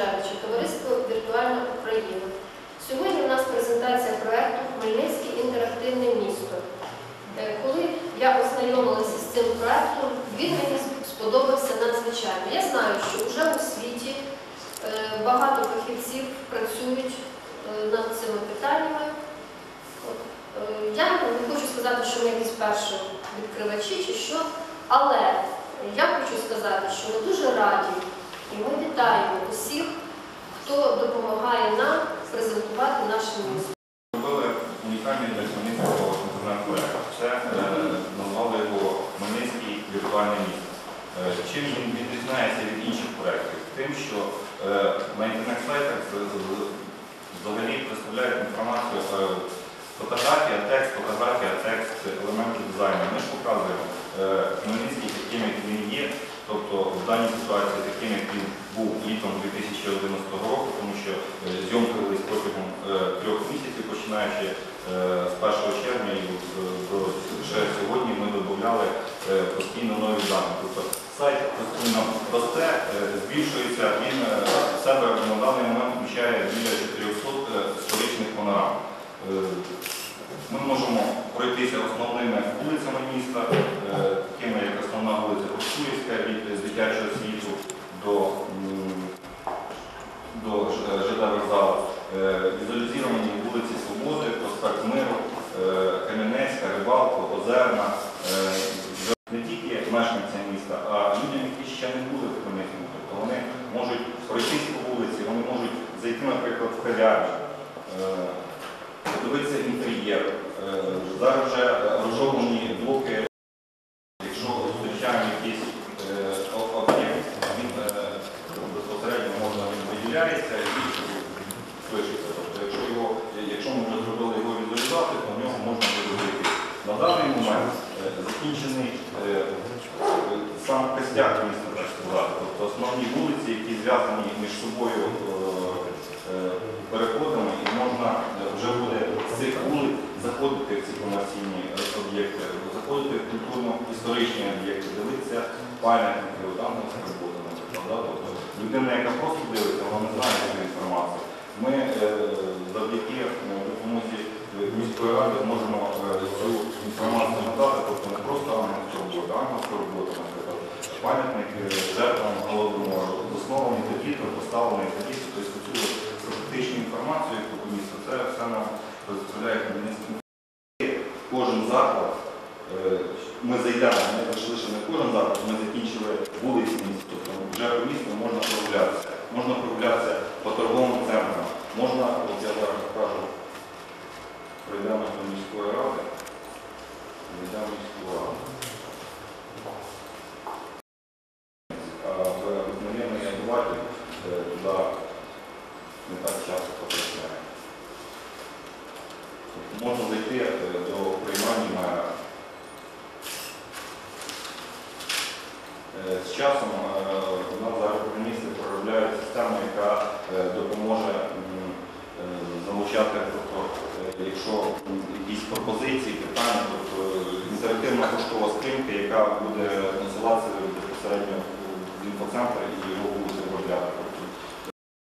Ромашевича, товариство Віртуальна Україна. Сьогодні у нас презентація проекту Хмельницьке інтерактивне місто. Е, Коли я ознайомилася з цим проектом, він мені сподобався надзвичайно. Я знаю, що вже у світі е, багато фахівців працюють е, над цими питаннями. Я не хочу сказати, що ми якісь перші відкривачі чи що, але я хочу сказати, що ми дуже раді і ми вітаємо усіх, хто допомагає нам презентувати наше місто. Зробили унікальний для Хмельницького інтернет-проект. Це е, назвали його Хмельницький віртуальне місто. Е, Чим він відрізняється від інших проєктів? Тим, що е, на інтернет-сайтах взагалі представляють інформацію фотографія, текст, фотографія, текст, елементи дизайну. Ми ж показуємо Хмельницький таким, як він даній ситуації таким, як він був літом 2011 року, тому що е, зйомки велись протягом е, трьох місяців, починаючи е, з 1 червня і до сьогодні ми додавали постійно нові дані. Тобто сайт постійно росте, збільшується, він в себе на даний момент включає біля 400 е, історичних панорам. Ми можемо пройтися основними вулицями міста, такими як основна вулиця Ростуївська від з дитячого світу до, до Ж- ЖД вокзалу, Е, вулиці Свободи, проспект Миру, е, Кам'янецька, Рибалко, Озерна. Е, Не тільки мешканцям міста, а людям, які ще не були в Хмельницькому. Тобто вони можуть пройтись по вулиці, вони можуть зайти, наприклад, в кав'ярню, е, подивитися інтер'єр. Е, Зараз вже розроблені блоки, якщо зустрічаємо якийсь е, об- об'єкт, він е, безпосередньо можна він виділяється і пишеться. Тобто, якщо його, якщо ми вже зробили його візуалізацію, то в нього можна буде зайти. На даний момент е, закінчений е, сам костяк міста, так. Тобто основні вулиці, які зв'язані між собою е, е, переходами, і можна вже буде з цих вулиць заходити в ці комерційні об'єкти, заходити в культурно-історичні об'єкти, дивитися пам'ятники, там роботи, наприклад. Тобто людина, яка просто дивиться, вона не знає цю інформацію. Ми е, завдяки е, допомозі міської ради можемо е, цю інформацію надати, тобто не просто ангельська робота, ангельська робота, наприклад, пам'ятник жертвам голодомору, заснований тоді, то поставлений тоді, тобто цю фактичну інформацію, яку по місту, це все нам представляє Хмельницький. Кожен заклад, ми зайдемо, прийшли, що не кожен заклад, ми закінчили вулиці міста, тобто вже по місту можна прогулятися. Можна прогулятися по торговим центрам, можна, от я зараз покажу, пройдемо до міської ради, пройдемо в міську раду. А в обыкновенный обыватель е, туди не так часто потрапляє. Тобто Можна зайти е, до приймання мера. Е, З часом е, у нас зараз програмісти проробляють систему, яка е, допоможе м, е, залучати, тобто, е, якщо якісь пропозиції, питання, тобто е, інтерактивна поштова скринька, яка буде насилатися безпосередньо в інфоцентр і його будуть обробляти.